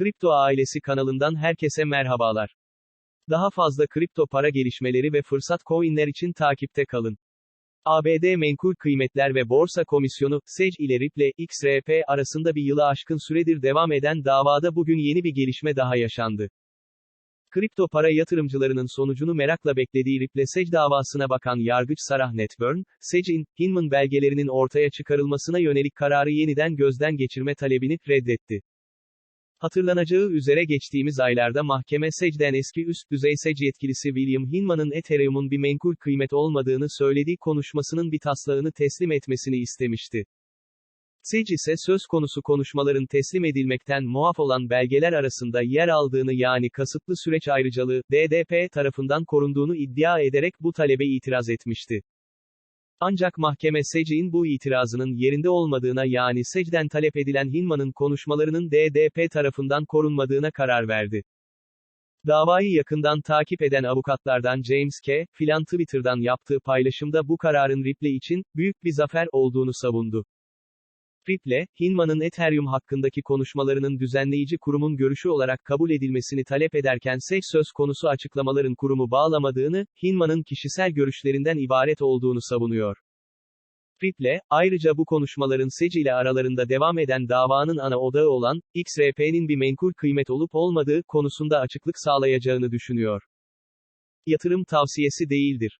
Kripto Ailesi kanalından herkese merhabalar. Daha fazla kripto para gelişmeleri ve fırsat coinler için takipte kalın. ABD Menkul Kıymetler ve Borsa Komisyonu, SEC ile Ripple, XRP arasında bir yılı aşkın süredir devam eden davada bugün yeni bir gelişme daha yaşandı. Kripto para yatırımcılarının sonucunu merakla beklediği Ripple SEC davasına bakan yargıç Sarah Netburn, SEC'in, Hinman belgelerinin ortaya çıkarılmasına yönelik kararı yeniden gözden geçirme talebini reddetti. Hatırlanacağı üzere geçtiğimiz aylarda mahkeme SEC'den eski üst düzey SEC yetkilisi William Hinman'ın Ethereum'un bir menkul kıymet olmadığını söylediği konuşmasının bir taslağını teslim etmesini istemişti. SEC ise söz konusu konuşmaların teslim edilmekten muaf olan belgeler arasında yer aldığını yani kasıtlı süreç ayrıcalığı, DDP tarafından korunduğunu iddia ederek bu talebe itiraz etmişti. Ancak mahkeme SEC'in bu itirazının yerinde olmadığına yani SEC'den talep edilen Hinman'ın konuşmalarının DDP tarafından korunmadığına karar verdi. Davayı yakından takip eden avukatlardan James K. filan Twitter'dan yaptığı paylaşımda bu kararın Ripple için, büyük bir zafer olduğunu savundu. Ripple, Hinman'ın Ethereum hakkındaki konuşmalarının düzenleyici kurumun görüşü olarak kabul edilmesini talep ederken SEC söz konusu açıklamaların kurumu bağlamadığını, Hinman'ın kişisel görüşlerinden ibaret olduğunu savunuyor. Ripple, ayrıca bu konuşmaların SEC ile aralarında devam eden davanın ana odağı olan, XRP'nin bir menkul kıymet olup olmadığı konusunda açıklık sağlayacağını düşünüyor. Yatırım tavsiyesi değildir.